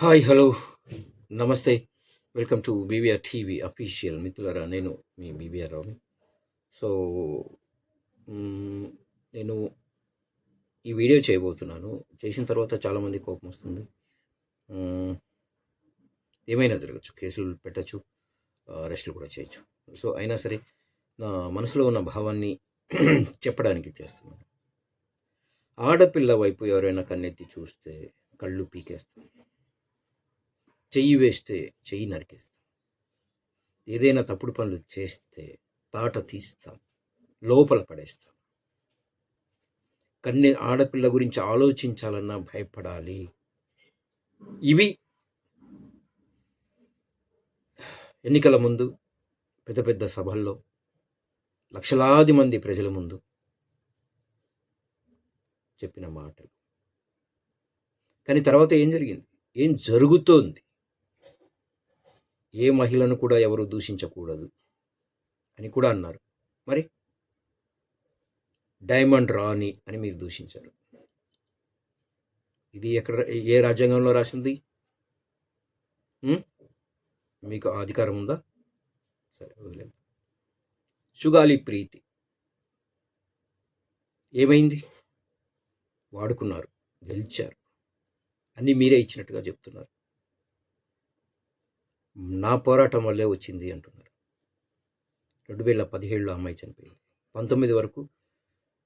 Hi hello. నమస్తే. Welcome to BVR TV official మిత్రులరా నేను మీ బీవీఆర్ రావు. సో నేను ఈ వీడియో చేయబోతున్నాను. చేసిన తర్వాత చాలామంది కోపం వస్తుంది. ఏమైనా జరగచ్చు కేసులు పెట్టచ్చు అరెస్టులు కూడా చేయొచ్చు. సో అయినా సరే నా మనసులో ఉన్న భావాన్ని చెప్పడానికి చేస్తున్నాను. ఆడపిల్ల వైపు ఎవరైనా కన్నెత్తి చూస్తే కళ్ళు పీకేస్తుంది చెయ్యి వేస్తే చెయ్యి నరికేస్తాం. ఏదైనా తప్పుడు పనులు చేస్తే తాట తీస్తాం. లోపల పడేస్తాం. కన్నె ఆడపిల్ల గురించి ఆలోచించాలన్నా భయపడాలి. ఇవి ఎన్నికల ముందు పెద్ద పెద్ద సభల్లో లక్షలాది మంది ప్రజల ముందు చెప్పిన మాటలు. కానీ తర్వాత ఏం జరిగింది? ఏం జరుగుతోంది? ఏ మహిళను కూడా ఎవరు దూషించకూడదు అని కూడా అన్నారు. మరి? డైమండ్ రాణి అని మీరు దూషించారు. ఇది ఎక్కడ ఏ రాజ్యాంగంలో రాసింది? మీకు అధికారం ఉందా? సరే వదిలేదు సుగాలి ప్రీతి. ఏమైంది? వాడుకున్నారు గెలిచారు. అన్నీ మీరే ఇచ్చినట్టుగా చెప్తున్నారు. నా పోరాటం వల్లే వచ్చింది అంటున్నారు. రెండు వేల పదిహేడులో అమ్మాయి చనిపోయింది. పంతొమ్మిది వరకు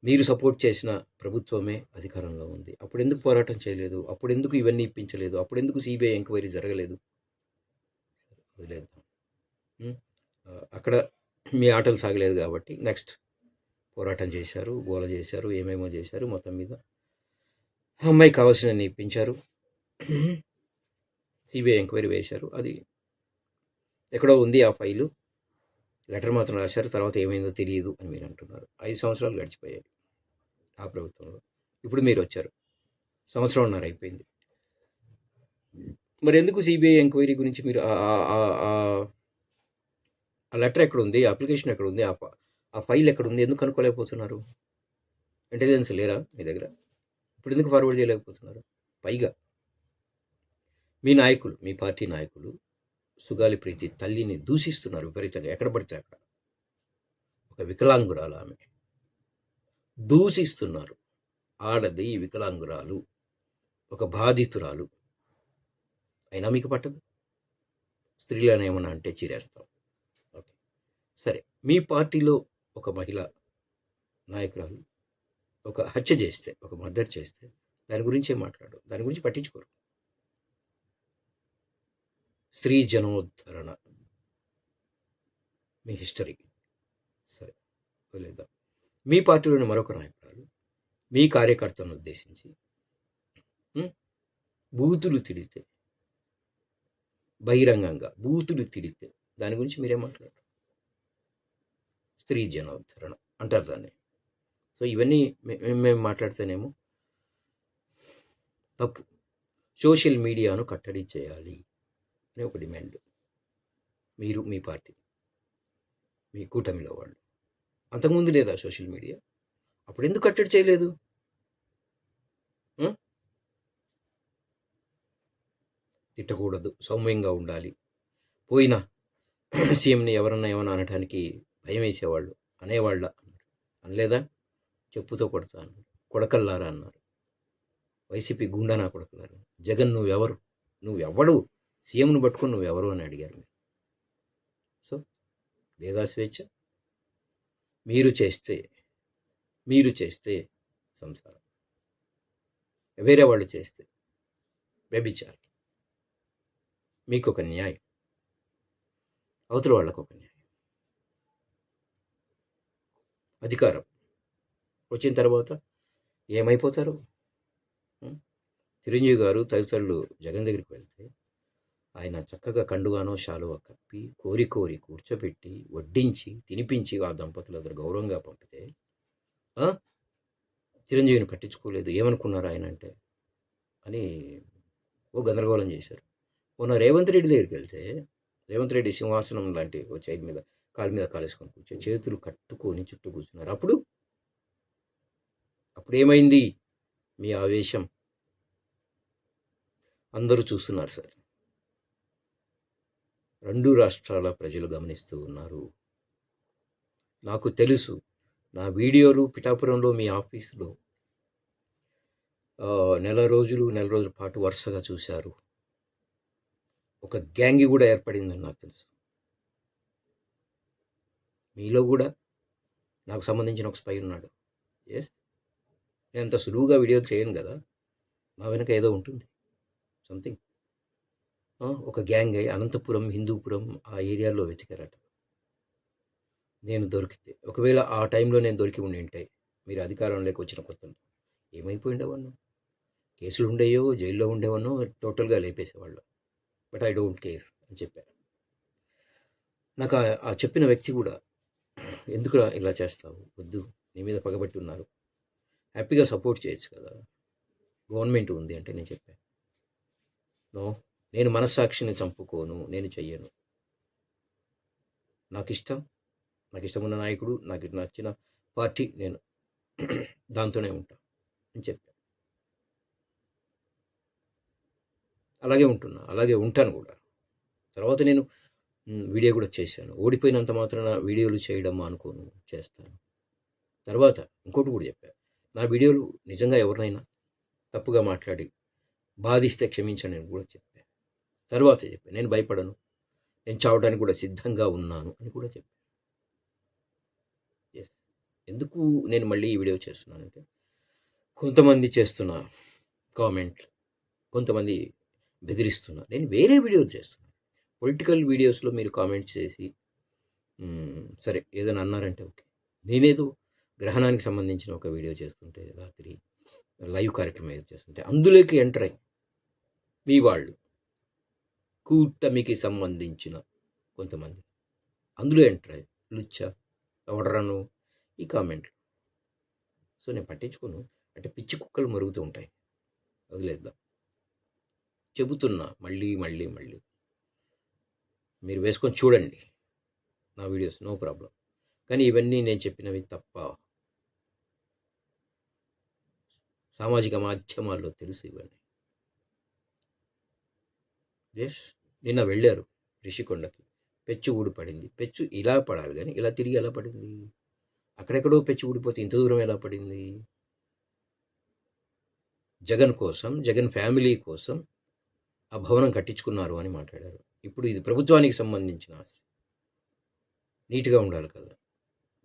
మీరు సపోర్ట్ చేసిన ప్రభుత్వమే అధికారంలో ఉంది. అప్పుడు ఎందుకు పోరాటం చేయలేదు? అప్పుడు ఎందుకు ఇవన్నీ ఇప్పించలేదు? అప్పుడు ఎందుకు సిబిఐ ఎంక్వైరీ జరగలేదు? వదిలేద్దాం. అక్కడ మీ ఆటలు సాగలేదు కాబట్టి నెక్స్ట్ పోరాటం చేశారు గోల చేశారు ఏమేమో చేశారు మొత్తం మీద. అమ్మాయికి కావాల్సినవి ఇప్పించారు. సిబిఐ ఎంక్వైరీ వేశారు. అది ఎక్కడో ఉంది ఆ ఫైలు. లెటర్ మాత్రం రాశారు తర్వాత ఏమైందో తెలియదు అని మీరు అంటున్నారు. ఐదు సంవత్సరాలు గడిచిపోయాయి ఆ ప్రభుత్వంలో. ఇప్పుడు మీరు వచ్చారు. సంవత్సరం ఉన్నారు అయిపోయింది. మరి ఎందుకు సిబిఐ ఎంక్వైరీ గురించి మీరు ఆ- లెటర్ ఎక్కడ ఉంది? ఆ అప్లికేషన్ ఎక్కడ ఉంది? ఆ ఫ- ఆ ఫైల్ ఎక్కడ ఉంది? ఎందుకు కనుక్కోలేకపోతున్నారు ఇంటెలిజెన్స్ లేరా మీ దగ్గర? ఇప్పుడు ఎందుకు ఫార్వర్డ్ చేయలేకపోతున్నారు? పైగా మీ నాయకులు మీ పార్టీ నాయకులు సుగాలి ప్రీతి తల్లిని దూషిస్తున్నారు విపరీతంగా. ఎక్కడ పడితే అక్కడ. ఒక వికలాంగురాలు ఆమె. దూషిస్తున్నారు. ఆడది వికలాంగురాలు. ఒక బాధితురాలు. అయినా మీకు పట్టదు? స్త్రీలను ఏమన్నా అంటే చీరేస్తాం ఓకే. సరే మీ పార్టీలో ఒక మహిళ నాయకురాలు ఒక హత్య చేస్తే ఒక మర్డర్ చేస్తే దాని గురించే మాట్లాడు దాని గురించి పట్టించుకోరు. స్త్రీ జనోద్ధరణ. మీ హిస్టరీ. సరే వదిలేద్దాం. మీ పార్టీలోని మరొక నాయకురాలు మీ కార్యకర్తలను ఉద్దేశించి బూతులు తిడితే బహిరంగంగా బూతులు తిడితే దాని గురించి మీరే మాట్లాడారు? స్త్రీ జనోద్ధరణ అంటారు దాన్ని. సో ఇవన్నీ మేము మేము మాట్లాడితేనేమో తప్పు. సోషల్ మీడియాను కట్టడి చేయాలి. అని ఒక డిమాండ్. మీరు మీ పార్టీ మీ కూటమిలో వాళ్ళు. అంతకుముందు లేదా సోషల్ మీడియా? అప్పుడు ఎందుకు కట్టడి చేయలేదు? తిట్టకూడదు సౌమ్యంగా ఉండాలి. పోయిన సీఎంని ఎవరన్నా ఏమన్నా అనటానికి భయం వేసేవాళ్ళు అనేవాళ్ళ అన్నారు. అనలేదా? చెప్పుతో కొడతా అన్నారు. కొడకల్లారా అన్నారు. వైసీపీ గుండా నా కొడకలారా జగన్ నువ్వెవరు? నువ్వెవ్వడు? సీఎంను పట్టుకొని నువ్వెవరు అని అడిగారు మీరు. సో లేదా స్వేచ్ఛ. మీరు చేస్తే మీరు చేస్తే సంసారం. వేరే వాళ్ళు చేస్తే వ్యభిచారం. మీకు ఒక న్యాయం. అవతల వాళ్ళకు ఒక న్యాయం. అధికారం. వచ్చిన తర్వాత ఏమైపోతారు? చిరంజీవి గారు తదితరులు జగన్ దగ్గరికి వెళ్తే ఆయన చక్కగా కండుగానో శాలువ కప్పి కోరి కోరి కూర్చోబెట్టి వడ్డించి తినిపించి ఆ దంపతులు అద్దరు గౌరవంగా పంపితే చిరంజీవిని పట్టించుకోలేదు. ఏమనుకున్నారు ఆయన అంటే? అని ఓ గందరగోళం చేశారు. మొన్న రేవంత్ రెడ్డి దగ్గరికి వెళ్తే రేవంత్ రెడ్డి సింహాసనం లాంటి ఓ చైర్ మీద కాలు మీద కాలేసుకొని కూర్చొని చేతులు కట్టుకొని చుట్టూ కూర్చున్నారు. అప్పుడు? అప్పుడు ఏమైంది మీ ఆవేశం? అందరూ చూస్తున్నారు సార్. రెండు రాష్ట్రాల ప్రజలు గమనిస్తూ ఉన్నారు. నాకు తెలుసు నా వీడియోలు పిఠాపురంలో మీ ఆఫీసులో నెల రోజులు నెల రోజుల పాటు వరుసగా చూశారు. ఒక గ్యాంగి కూడా ఏర్పడిందని నాకు తెలుసు. మీలో కూడా నాకు సంబంధించిన ఒక స్పై ఉన్నాడు. ఎస్ నేను అంత సులువుగా వీడియో చేయను కదా? నా వెనక ఏదో ఉంటుంది. సంథింగ్ ఒక గ్యాంగ్ అయి అనంతపురం హిందూపురం ఆ ఏరియాలో వెతికారట. నేను దొరికితే ఒకవేళ ఆ టైంలో నేను దొరికి ఉండి ఉంటే మీరు అధికారంలోకి వచ్చిన కొత్తలో ఏమైపోయి ఉండేవాళ్ళు కేసులు ఉండేయో జైల్లో ఉండేవన్నో టోటల్గా లేపేసేవాళ్ళు. బట్ ఐ డోంట్ కేర్ అని చెప్పాను నాకు ఆ- ఆ చెప్పిన వ్యక్తి కూడా ఎందుకురా ఇలా చేస్తావు? వద్దు నీ మీద పగబట్టి ఉన్నారు. హ్యాపీగా సపోర్ట్ చేయొచ్చు కదా. గవర్నమెంట్ ఉంది అంటే నేను చెప్పాను నో నేను మనస్సాక్షిని చంపుకోను నేను చెయ్యను. నాకు ఇష్టం నాకు ఇష్టమున్న నాయకుడు నాకు నచ్చిన పార్టీ నేను దాంతోనే ఉంటా అని చెప్పాను అలాగే ఉంటున్నా అలాగే ఉంటాను కూడా. తర్వాత నేను వీడియో కూడా చేశాను. ఓడిపోయినంత మాత్రాన వీడియోలు చేయడం అనుకోను చేస్తాను. తర్వాత ఇంకోటి కూడా చెప్పాను నా వీడియోలు నిజంగా ఎవరినైనా తప్పుగా మాట్లాడి బాధిస్తే క్షమించండి నేను కూడా చెప్పాను తర్వాత చెప్పాను నేను భయపడను. నేను చావడానికి కూడా సిద్ధంగా ఉన్నాను అని కూడా చెప్పాను ఎస్ ఎందుకు నేను మళ్ళీ ఈ వీడియో చేస్తున్నానంటే కొంతమంది చేస్తున్న కామెంట్లు కొంతమంది బెదిరిస్తున్నారు నేను వేరే వీడియోలు చేస్తున్నాను పొలిటికల్ వీడియోస్లో మీరు కామెంట్స్ చేసి సరే ఏదైనా అన్నారంటే ఓకే. నేనేదో గ్రహణానికి సంబంధించిన ఒక వీడియో చేస్తుంటే రాత్రి లైవ్ కార్యక్రమం ఏదో చేస్తుంటే అందులోకి ఎంటర్ అయ్యి మీ వాళ్ళు కూటమికి సంబంధించిన కొంతమంది. అందులో ఎంటర్ అయ్యి లుచ్చ? ఎవడరాను? ఈ కామెంట్లు. సో నేను పట్టించుకోను. అంటే పిచ్చి కుక్కలు మరుగుతూ ఉంటాయి. వదిలేద్దాం. చెబుతున్నా మళ్ళీ మళ్ళీ మళ్ళీ. మీరు వేసుకొని చూడండి. నా వీడియోస్ నో ప్రాబ్లం. కానీ ఇవన్నీ నేను చెప్పినవి తప్ప సామాజిక మాధ్యమాల్లో తెలుసు ఇవన్నీ. ఎస్ నిన్న వెళ్ళారు రిషికొండకి. పెచ్చు ఊడి పడింది. పెచ్చు ఇలా పడాలి కానీ ఇలా తిరిగి ఎలా పడింది? అక్కడెక్కడో పెచ్చు ఊడిపోతే ఇంత దూరం ఎలా పడింది? జగన్ కోసం జగన్ ఫ్యామిలీ కోసం ఆ భవనం కట్టించుకున్నారు అని మాట్లాడారు. ఇప్పుడు ఇది ప్రభుత్వానికి సంబంధించిన ఆస్తి. నీట్గా ఉండాలి కదా.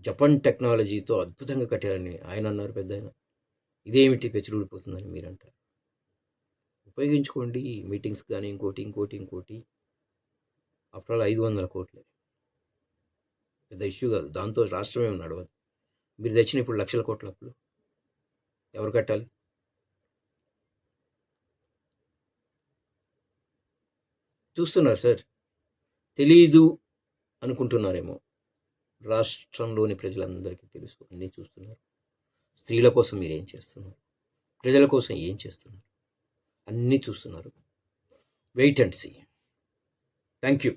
జపాన్ టెక్నాలజీతో అద్భుతంగా కట్టారని ఆయన అన్నారు పెద్ద ఆయన ఇదేమిటి పెచ్చుడు ఊడిపోతుందని మీరంటారు? ఉపయోగించుకోండి మీటింగ్స్ కానీ ఇంకోటి ఇంకోటి ఇంకోటి. ఆఫ్టర్ ఆల్ ఐదు వందల కోట్లే. పెద్ద ఇష్యూ కాదు. దాంతో రాష్ట్రమే నడవదు. మీరు తెచ్చిన ఇప్పుడు లక్షల కోట్ల అప్పులు. ఎవరు కట్టాలి? చూస్తున్నారు సార్. తెలీదు అనుకుంటున్నారేమో. రాష్ట్రంలోని ప్రజలందరికీ తెలుసు. అన్నీ చూస్తున్నారు. స్త్రీల కోసం మీరు ఏం చేస్తున్నారు? ప్రజల కోసం ఏం చేస్తున్నారు? అన్నీ చూస్తున్నారు. Wait and see. Thank you